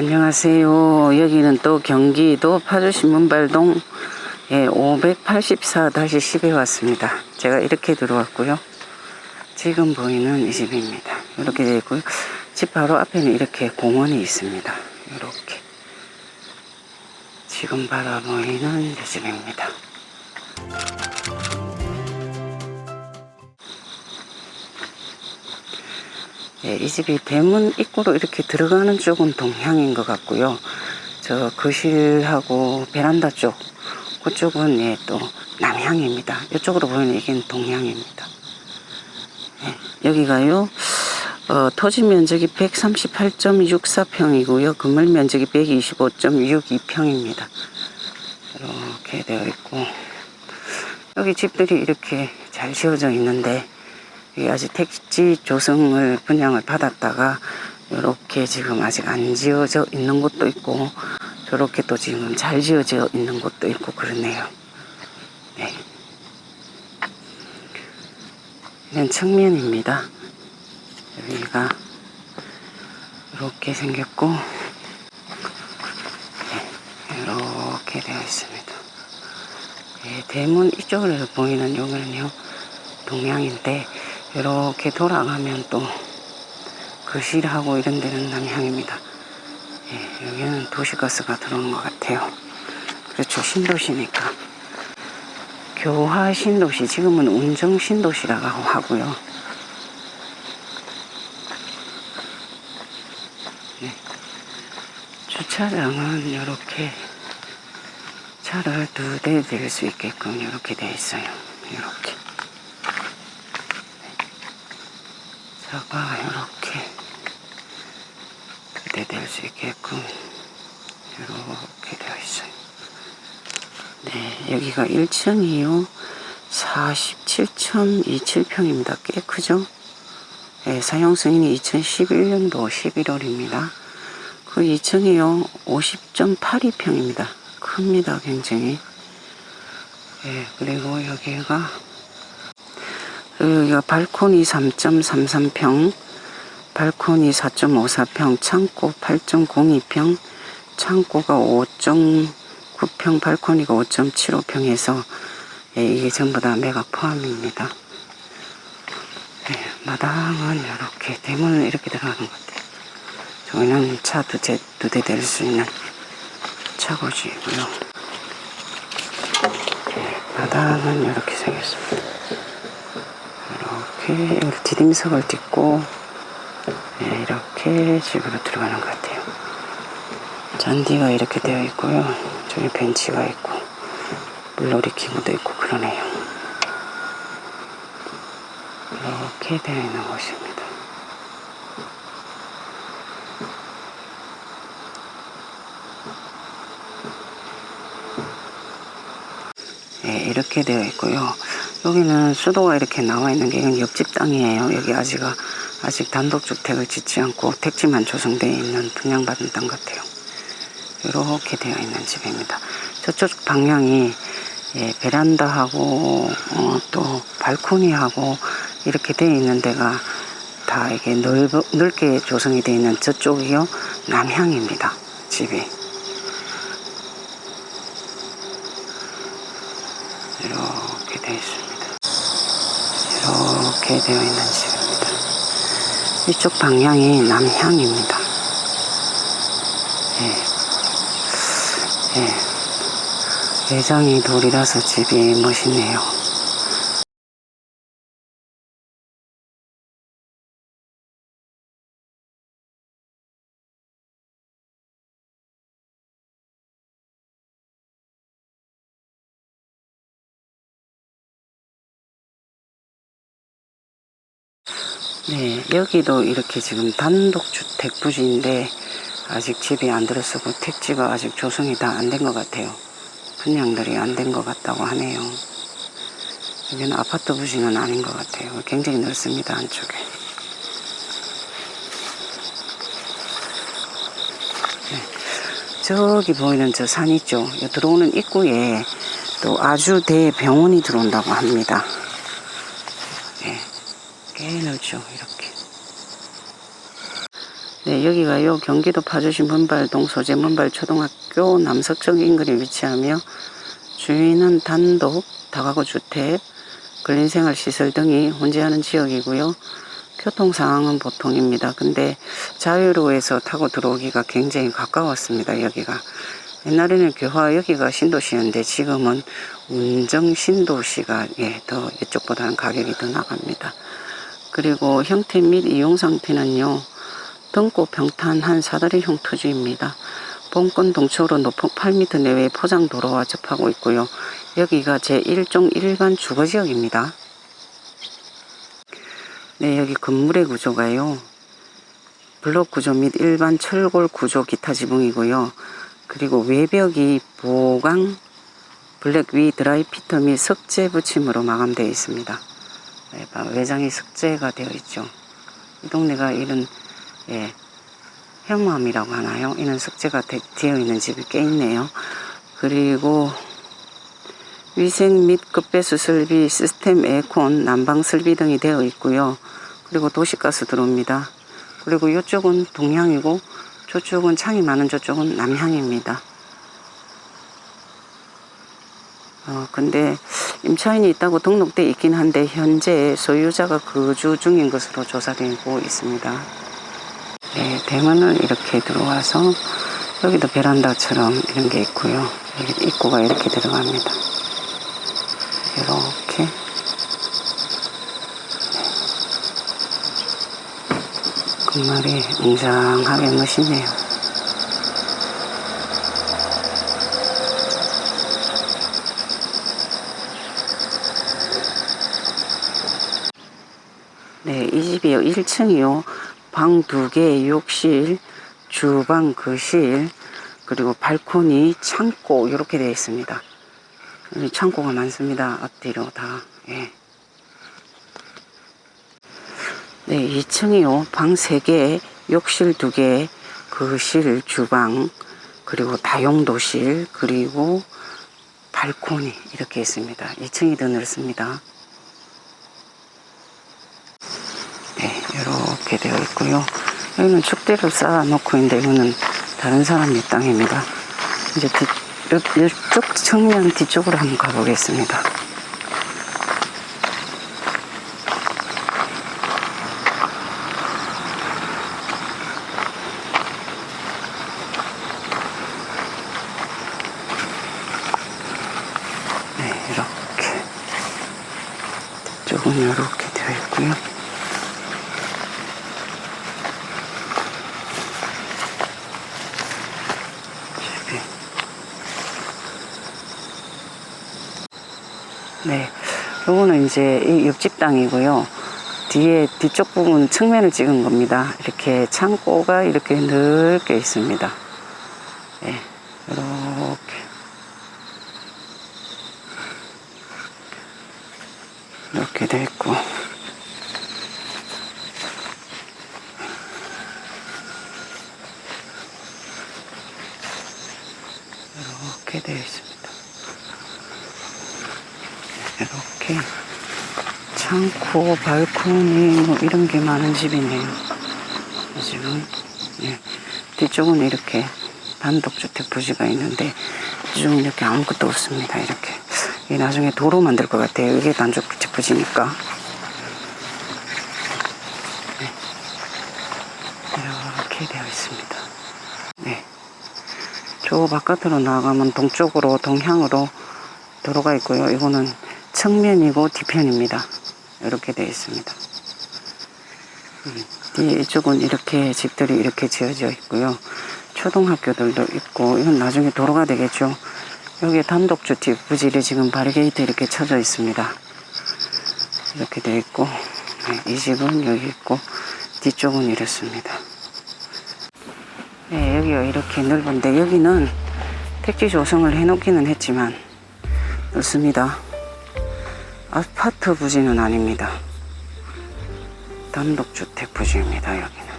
안녕하세요. 여기는 또 경기도 파주시 문발동 예, 584-10에 왔습니다. 제가 이렇게 들어왔고요. 지금 보이는 이 집입니다. 이렇게 되어 있고요. 집 바로 앞에는 이렇게 공원이 있습니다. 이렇게. 지금 바라보이는 이 집입니다. 예, 이 집이 대문 입구로 이렇게 들어가는 쪽은 동향인 것 같고요. 저 거실하고 베란다 쪽, 그쪽은 예, 또 남향입니다. 이쪽으로 보이는 이게 동향입니다. 예, 여기가요, 어, 토지 면적이 138.64평이고요. 건물 면적이 125.62평입니다. 이렇게 되어 있고, 여기 집들이 이렇게 잘 지어져 있는데, 아직 택지 조성을 분양을 받았다가 이렇게 지금 아직 안 지어져 있는 곳도 있고 저렇게 또 지금 잘 지어져 있는 곳도 있고 그러네요. 네. 이건 측면입니다. 여기가 이렇게 생겼고 네, 이렇게 되어 있습니다. 네, 대문 이쪽으로 보이는 여기는요 동양인데 이렇게 돌아가면 또 거실하고 이런 데는 남향입니다. 예, 여기는 도시가스가 들어오는 것 같아요. 그렇죠. 신도시니까. 교화 신도시, 지금은 운정 신도시라고 하고요. 네. 주차장은 이렇게 차를 두 대 댈 수 있게끔 이렇게 돼 있어요. 이렇게. 차가 이렇게 두대댈수 있게끔 이렇게 되어 있어요. 네, 여기가 1층이요. 47.27평입니다. 꽤 크죠? 네, 사용 승인이 2011년도 11월입니다. 그 2층이요. 50.82평입니다. 큽니다, 굉장히. 네, 그리고 여기가 여기가 발코니 3.33평, 발코니 4.54평, 창고 8.02평, 창고가 5.9평, 발코니가 5.75평에서 예, 이게 전부 다 매각 포함입니다. 네, 마당은 이렇게 대문은 이렇게 들어가는 것 같아요. 저기는 차 두 대 두대댈수 있는 차고지고요. 네, 마당은 이렇게 생겼습니다. 이렇게 여기 디딤석을 딛고 네, 이렇게 집으로 들어가는 것 같아요. 잔디가 이렇게 되어 있고요. 저기 벤치가 있고 물놀이 기구도 있고 그러네요. 이렇게 되어 있는 곳입니다. 네, 이렇게 되어 있고요. 여기는 수도가 이렇게 나와 있는 게 이건 옆집 땅이에요. 여기 아직 아직 단독주택을 짓지 않고 택지만 조성되어 있는 분양받은 땅 같아요. 이렇게 되어 있는 집입니다. 저쪽 방향이 예, 베란다하고 어, 또 발코니하고 이렇게 되어 있는 데가 다 이게 넓, 넓게 조성이 되어 있는 저쪽이요 남향입니다. 집이. 이렇게 되어 있습니다. 이렇게 되어 있는 집입니다. 이쪽 방향이 남향입니다. 예. 예. 외장이 돌이라서 집이 멋있네요. 네, 여기도 이렇게 지금 단독주택 부지인데 아직 집이 안 들어서고 택지가 아직 조성이 다 안 된 것 같아요. 분양들이 안 된 것 같다고 하네요. 여기는 아파트 부지는 아닌 것 같아요. 굉장히 넓습니다, 안쪽에. 네, 저기 보이는 저 산 있죠? 이 들어오는 입구에 또 아주 대 병원이 들어온다고 합니다. 꽤 넓죠, 이렇게. 네, 여기가요, 경기도 파주시 문발동 소재 문발초등학교 남서쪽 인근에 위치하며 주인은 단독 다가구 주택, 근린생활시설 등이 혼재하는 지역이고요. 교통 상황은 보통입니다. 근데 자유로에서 타고 들어오기가 굉장히 가까웠습니다. 여기가 옛날에는 교화 여기가 신도시였는데 지금은 운정 신도시가 예, 더 이쪽보다는 가격이 더 나갑니다. 그리고 형태 및 이용 상태는요. 등고 평탄한 사다리 형 토지입니다. 본권 동쪽으로 높은 8m 내외의 포장 도로와 접하고 있고요. 여기가 제1종 일반 주거지역입니다. 네, 여기 건물의 구조가요. 블록 구조 및 일반 철골 구조 기타 지붕이고요. 그리고 외벽이 보강 블랙 위 드라이 피터 및 석재 붙임으로 마감되어 있습니다. 외장이 석재가 되어 있죠. 이 동네가 이런 예, 현무암이라고 하나요? 이런 석재가 되, 되어 있는 집이 꽤 있네요. 그리고 위생 및 급배 수 설비, 시스템 에어컨, 난방 설비 등이 되어 있고요. 그리고 도시가스 들어옵니다. 그리고 이쪽은 동향이고 저쪽은 창이 많은 저쪽은 남향입니다. 어, 근데 임차인이 있다고 등록돼 있긴 한데 현재 소유자가 거주 중인 것으로 조사되고 있습니다. 네, 대문을 이렇게 들어와서 여기도 베란다처럼 이런 게 있고요. 여기 입구가 이렇게 들어갑니다. 이렇게 건물이 웅장하게 멋있네요. 집이요. 1층이요. 방 두 개, 욕실, 주방, 거실, 그리고 발코니, 창고 이렇게 되어 있습니다. 여기 창고가 많습니다. 앞뒤로 다. 예. 네, 2층이요. 방 3개, 욕실 2개, 거실, 주방, 그리고 다용도실, 그리고 발코니 이렇게 있습니다. 2층이 더 넓습니다. 네, 이렇게 되어 있고요. 여기는 축대를 쌓아놓고 있는데 이거는 다른 사람의 땅입니다. 이제 뒤, 요, 이쪽 측면 뒤쪽으로 한번 가보겠습니다. 네, 이렇게. 뒤쪽은 이렇게 되어 있고요. 요거는 이제 이 옆집 땅이고요. 뒤에 뒤쪽 부분 측면을 찍은 겁니다. 이렇게 창고가 이렇게 넓게 있습니다. 네, 이렇게. 이렇게 돼 있고. 이렇게 되어 있습니다. 이렇게 창고, 발코니 뭐 이런 게 많은 집이네요. 이 집은 예. 뒤쪽은 이렇게 단독주택 부지가 있는데 이쪽은 이렇게 아무것도 없습니다. 이렇게 이 나중에 도로 만들 것 같아요. 이게 단독주택 부지니까. 네. 이렇게 되어 있습니다. 네. 저 바깥으로 나가면 동쪽으로 동향으로 도로가 있고요. 이거는 측면이고 뒤편입니다. 이렇게 되어 있습니다. 음, 뒤에 이쪽은 이렇게 집들이 이렇게 지어져 있고요. 초등학교들도 있고 이건 나중에 도로가 되겠죠. 여기 단독주택 부지를 지금 바리게이트 이렇게 쳐져 있습니다. 이렇게 되어 있고 네, 이 집은 여기 있고 뒤쪽은 이렇습니다. 네, 여기가 이렇게 넓은데 여기는 택지 조성을 해놓기는 했지만 넓습니다. 아파트 부지는 아닙니다. 단독주택 부지입니다, 여기는.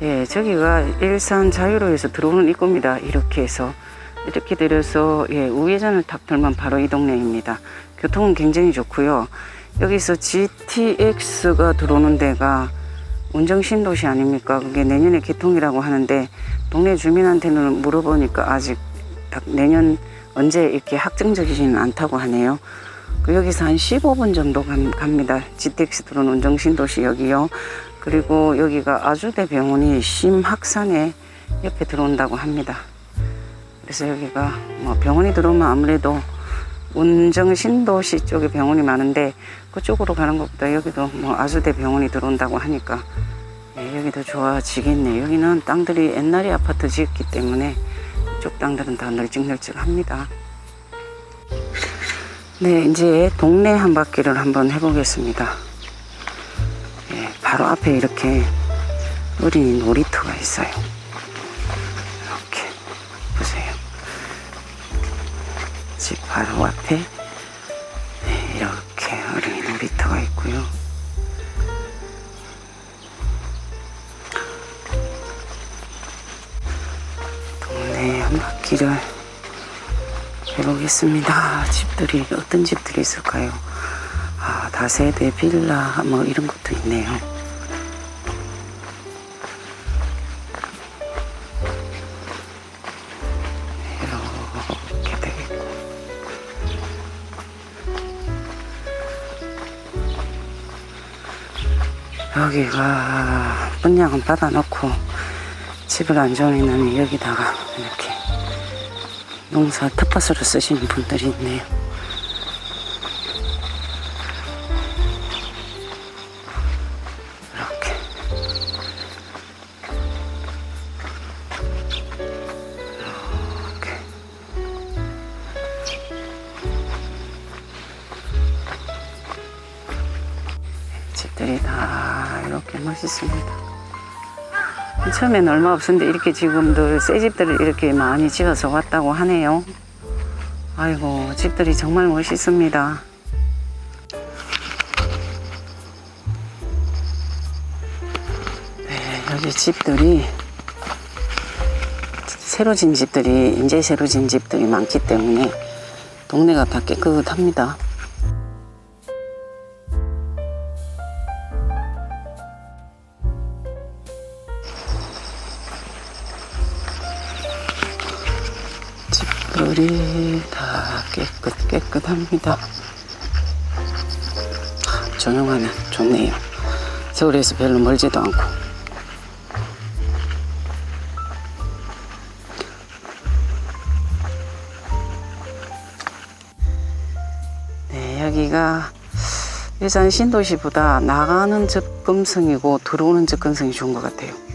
예, 저기가 일산 자유로에서 들어오는 입구입니다. 이렇게 해서. 이렇게 내려서, 예, 우회전을 탁 돌면 바로 이 동네입니다. 교통은 굉장히 좋고요. 여기서 GTX가 들어오는 데가 운정 신도시 아닙니까? 그게 내년에 개통이라고 하는데 동네 주민한테는 물어보니까 아직 딱 내년 언제 이렇게 확정적이지는 않다고 하네요. 그 여기서 한 15분 정도 감- 갑니다. GTX 들어온 운정 신도시 여기요. 그리고 여기가 아주대 병원이 심학산에 옆에 들어온다고 합니다. 그래서 여기가 뭐 병원이 들어오면 아무래도 운정 신도시 쪽에 병원이 많은데 그쪽으로 가는 것보다 여기도 뭐 아주대 병원이 들어온다고 하니까 예, 여기도 좋아지겠네. 여기는 땅들이 옛날에 아파트 지었기 때문에 이쪽 땅들은 다 널찍널찍합니다. 네, 이제 동네 한 바퀴를 한번 해보겠습니다. 예, 바로 앞에 이렇게 어린이 놀이터가 있어요. 이렇게 보세요. 집 바로 앞에 네, 이렇게 어린이 놀이터가 있고요. 바퀴를 해보겠습니다. 집들이 어떤 집들이 있을까요? 아, 다세대 빌라 뭐 이런 것도 있네요. 이렇게 되겠고. 여기가 분양은 받아놓고 집을 안 좋으면 여기다가 이렇게 농사 텃밭으로 쓰시는 분들이 있네요. 이렇게. 이렇게. 집들이 다 이렇게 멋있습니다. 처음에는 얼마 없었는데 이렇게 지금도 새 집들을 이렇게 많이 지어서 왔다고 하네요. 아이고 집들이 정말 멋있습니다. 네, 여기 집들이 새로 진 집들이 이제 새로 진 집들이 많기 때문에 동네가 다 깨끗합니다. 집들이 다 깨끗 깨끗합니다. 아, 조용하네 좋네요. 서울에서 별로 멀지도 않고. 네 여기가 일산 신도시보다 나가는 접근성이고 들어오는 접근성이 좋은 것 같아요.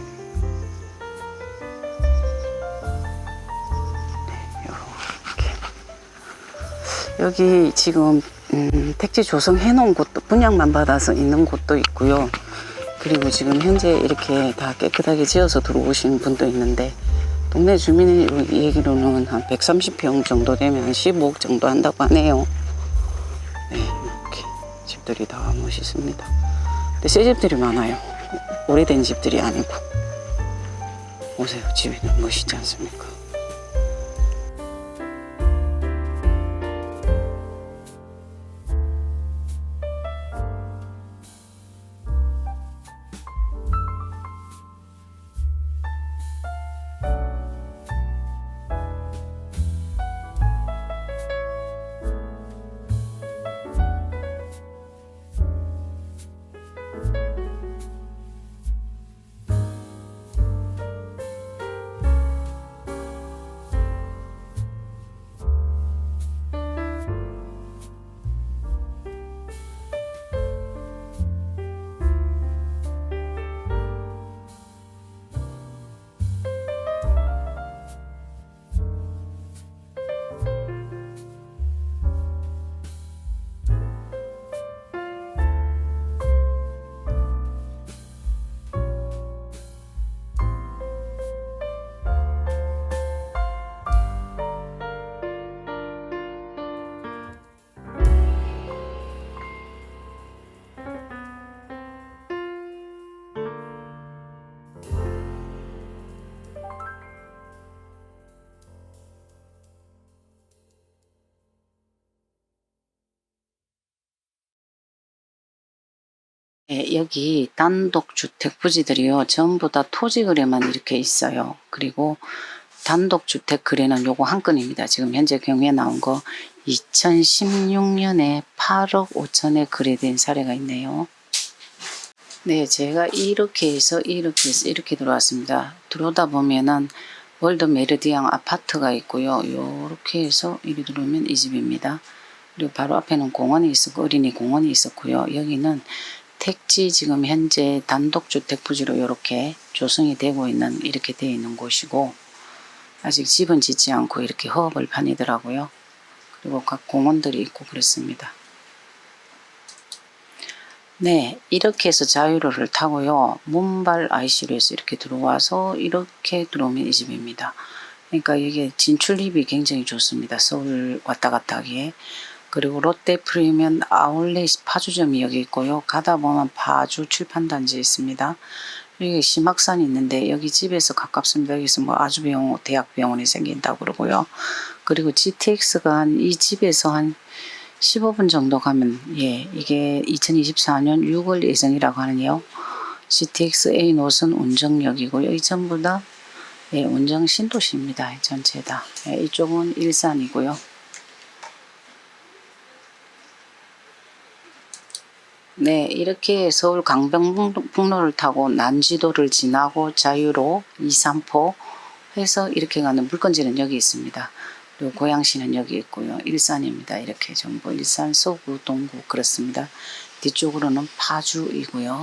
여기 지금 음, 택지 조성해 놓은 곳도 분양만 받아서 있는 곳도 있고요. 그리고 지금 현재 이렇게 다 깨끗하게 지어서 들어오신 분도 있는데 동네 주민의 얘기로는 한 130평 정도 되면 한 15억 정도 한다고 하네요. 네, 이렇게 집들이 다 멋있습니다. 근데 새 집들이 많아요. 오래된 집들이 아니고. 오세요. 너무 멋있지 않습니까? 예, 여기 단독주택 부지들이요. 전부 다 토지 거래만 이렇게 있어요. 그리고 단독주택 거래는 요거 한 건입니다. 지금 현재 경우에 나온 거 2016년에 8억 5천에 거래된 사례가 있네요. 네, 제가 이렇게 해서 이렇게 해서 이렇게 들어왔습니다. 들어오다 보면은 월드 메르디앙 아파트가 있고요. 요렇게 해서 이리 들어오면 이 집입니다. 그리고 바로 앞에는 공원이 있었고 어린이 공원이 있었고요. 여기는 택지 지금 현재 단독주택 부지로 이렇게 조성이 되고 있는 이렇게 되어 있는 곳이고 아직 집은 짓지 않고 이렇게 허업을 판이더라고요. 그리고 각 공원들이 있고 그렇습니다. 네, 이렇게 해서 자유로를 타고요. 문발 IC로에서 이렇게 들어와서 이렇게 들어오면 이 집입니다. 그러니까 이게 진출입이 굉장히 좋습니다. 서울 왔다 갔다 하기에. 그리고 롯데 프리미엄 아울렛 파주점이 여기 있고요. 가다 보면 파주 출판단지 있습니다. 여기 심학산이 있는데 여기 집에서 가깝습니다. 여기서 뭐 아주병원, 대학병원이 생긴다고 그러고요. 그리고 GTX가 한 이 집에서 한 15분 정도 가면 예 이게 2024년 6월 예정이라고 하네요. GTX A 노선 운정역이고요. 이 전부 다 예, 운정 신도시입니다. 전체 다. 예, 이쪽은 일산이고요. 네, 이렇게 서울 강변북로를 타고 난지도를 지나고 자유로 2, 3포 해서 이렇게 가는 물건지는 여기 있습니다. 그리고 고양시는 여기 있고요. 일산입니다. 이렇게 전부 일산, 서구, 동구 그렇습니다. 뒤쪽으로는 파주이고요.